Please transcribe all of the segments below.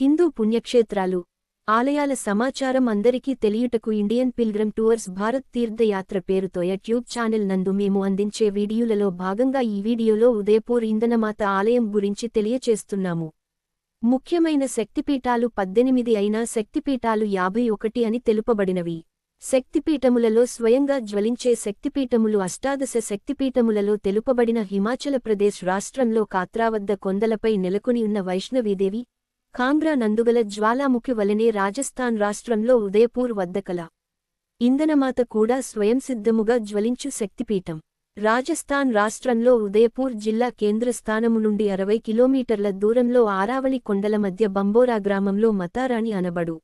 హిందూ పుణ్యక్షేత్రాలు ఆలయాల సమాచారం అందరికీ తెలియుటకు Indian pilgrim tours Bharat Tirthayatra పేరుతో యూట్యూబ్ ఛానల్ నందు మేము అందించే వీడియోలలో భాగంగా ఈ వీడియోలో ఉదయపూర్ ఇంధనమాత ఆలయం గురించి తెలియచేస్తున్నాము. ముఖ్యమైన శక్తిపీఠాలు పద్దెనిమిది అయినా శక్తిపీఠాలు యాభై ఒకటి అని తెలుపబడినవి. శక్తిపీఠములలో స్వయంగా జ్వలించే శక్తిపీఠములు అష్టాదశ శక్తిపీఠములలో తెలుపబడిన హిమాచల ప్రదేశ్ రాష్ట్రంలో కాత్రా వద్ద కొందలపై నెలకొని ఉన్న వైష్ణవీదేవి కాంగ్రా నందుగల జ్వాలాముఖి వలనే రాజస్థాన్ రాష్ట్రంలో ఉదయపూర్ వద్ద కల. ఇంధనమాత కూడా స్వయంసిద్ధముగా జ్వలించు శక్తిపీఠం. రాజస్థాన్ రాష్ట్రంలో ఉదయపూర్ జిల్లా కేంద్రస్థానము నుండి అరవై కిలోమీటర్ల దూరంలో ఆరావళి కొండల మధ్య బంబోరా గ్రామంలో మతారాణి అనబడు.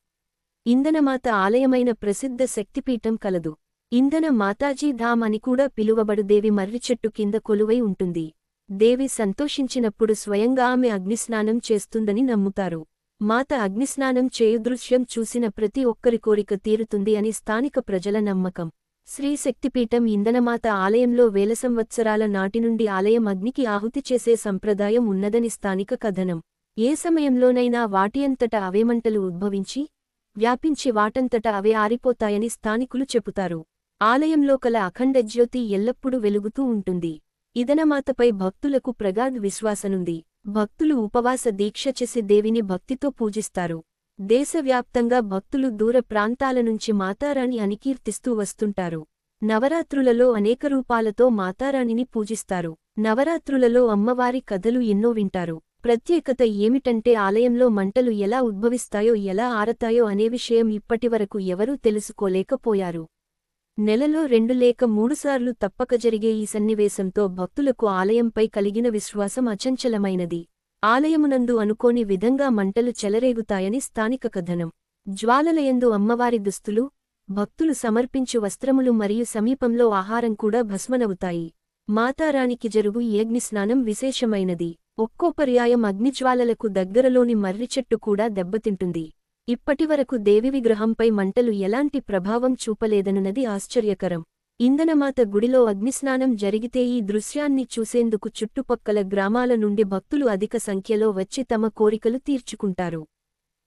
ఇంధనమాత ఆలయమైన ప్రసిద్ధ శక్తిపీఠం కలదు. ఇంధన మాతాజీ ధామ్ అని కూడా పిలువబడు దేవి మర్రిచెట్టు కింద కొలువై ఉంటుంది. దేవి సంతోషించినప్పుడు స్వయంగా ఆమె అగ్నిస్నానం చేస్తుందని నమ్ముతారు. మాత అగ్నిస్నానం చేయు దృశ్యం చూసిన ప్రతి ఒక్కరి కోరిక తీరుతుంది అని స్థానిక ప్రజల నమ్మకం. శ్రీ శక్తిపీఠం ఇంధనమాత ఆలయంలో వేల సంవత్సరాల నాటి నుండి ఆలయం అగ్నికి ఆహుతి చేసే సంప్రదాయం ఉన్నదని స్థానిక కథనం. ఏ సమయంలోనైనా వాటియంతట అవే మంటలు ఉద్భవించి వ్యాపించి వాటంతట అవే ఆరిపోతాయని స్థానికులు చెబుతారు ఆలయంలో కల అఖండ జ్యోతి ఎల్లప్పుడూ వెలుగుతూ ఉంటుంది. ఇదనమాతపై భక్తులకు ప్రగాఢ విశ్వాసనుంది. భక్తులు ఉపవాస దీక్ష చేసి దేవిని భక్తితో పూజిస్తారు. దేశవ్యాప్తంగా భక్తులు దూర ప్రాంతాల నుంచి మాతారాణి అని కీర్తిస్తూ వస్తుంటారు. నవరాత్రులలో అనేక రూపాలతో మాతారాణిని పూజిస్తారు. నవరాత్రులలో అమ్మవారి కథలు ఎన్నో వింటారు. ప్రత్యేకత ఏమిటంటే ఆలయంలో మంటలు ఎలా ఉద్భవిస్తాయో ఎలా ఆరతాయో అనే విషయం ఇప్పటివరకు ఎవరూ తెలుసుకోలేకపోయారు. నెలలో రెండు లేక మూడుసార్లు తప్పక జరిగే ఈ సన్నివేశంతో భక్తులకు ఆలయంపై కలిగిన విశ్వాసం అచంచలమైనది. ఆలయమునందు అనుకోని విధంగా మంటలు చెలరేగుతాయని స్థానిక కథనం. జ్వాలలయందు అమ్మవారి దుస్తులు భక్తులు సమర్పించు వస్త్రములు మరియు సమీపంలో ఆహారం కూడా భస్మనవుతాయి. మాతారానికి జరుగు ఈ అగ్నిస్నానం విశేషమైనది. ఒక్కో పర్యాయం అగ్నిజ్వాలలకు దగ్గరలోని మర్రిచెట్టు కూడా దెబ్బతింటుంది. ఇప్పటివరకు దేవి విగ్రహంపై మంటలు ఎలాంటి ప్రభావం చూపలేదనున్నది ఆశ్చర్యకరం. ఇంధనమాత గుడిలో అగ్నిస్నానం జరిగితే ఈ దృశ్యాన్ని చూసేందుకు చుట్టుపక్కల గ్రామాల నుండి భక్తులు అధిక సంఖ్యలో వచ్చి తమ కోరికలు తీర్చుకుంటారు.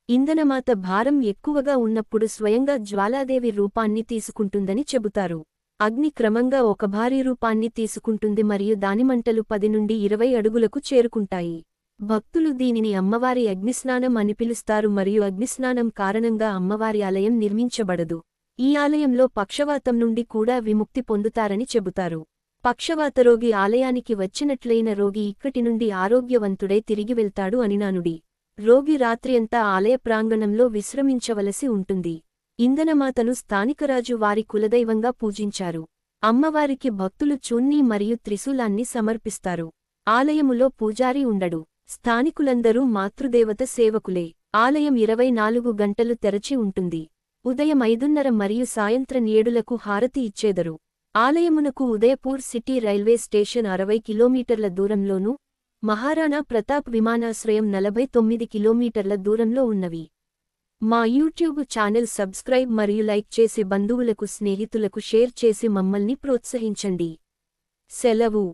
ఇంధనమాత భారం ఎక్కువగా ఉన్నప్పుడు స్వయంగా జ్వాలాదేవి రూపాన్ని తీసుకుంటుందని చెబుతారు. అగ్ని క్రమంగా ఒక భారీ రూపాన్ని తీసుకుంటుంది మరియు దానిమంటలు పది నుండి ఇరవై అడుగులకు చేరుకుంటాయి. భక్తులు దీనిని అమ్మవారి అగ్నిస్నానం అని పిలుస్తారు మరియు అగ్నిస్నానం కారణంగా అమ్మవారి ఆలయం నిర్మించబడదు. ఈ ఆలయంలో పక్షవాతం నుండి కూడా విముక్తి పొందుతారని చెబుతారు. పక్షవాత రోగి ఆలయానికి వచ్చినట్లయిన రోగి ఇక్కటి నుండి ఆరోగ్యవంతుడై తిరిగి వెళ్తాడు అని నానుడి రోగి రాత్రియంతా ఆలయ ప్రాంగణంలో విశ్రమించవలసి ఉంటుంది. ఇంధనమాతను స్థానికరాజు వారి కులదైవంగా పూజించారు. అమ్మవారికి భక్తులు చున్నీ మరియు త్రిశూలాన్ని సమర్పిస్తారు. ఆలయములో పూజారి ఉండడు. స్థానికులందరూ మాతృదేవత సేవకులే. ఆలయం ఇరవై నాలుగు గంటలు తెరచి ఉంటుంది. ఉదయం ఐదున్నర మరియు సాయంత్రం ఏడులకు హారతి ఇచ్చేదరు. ఆలయమునకు ఉదయపూర్ సిటీ రైల్వే స్టేషన్ అరవై కిలోమీటర్ల దూరంలోనూ మహారాణా ప్రతాప్ విమానాశ్రయం నలభై తొమ్మిది కిలోమీటర్ల దూరంలో ఉన్నవి. మా యూట్యూబ్ ఛానల్ సబ్స్క్రైబ్ మరియు లైక్ చేసి బంధువులకు స్నేహితులకు షేర్ చేసి మమ్మల్ని ప్రోత్సహించండి. సెలవు.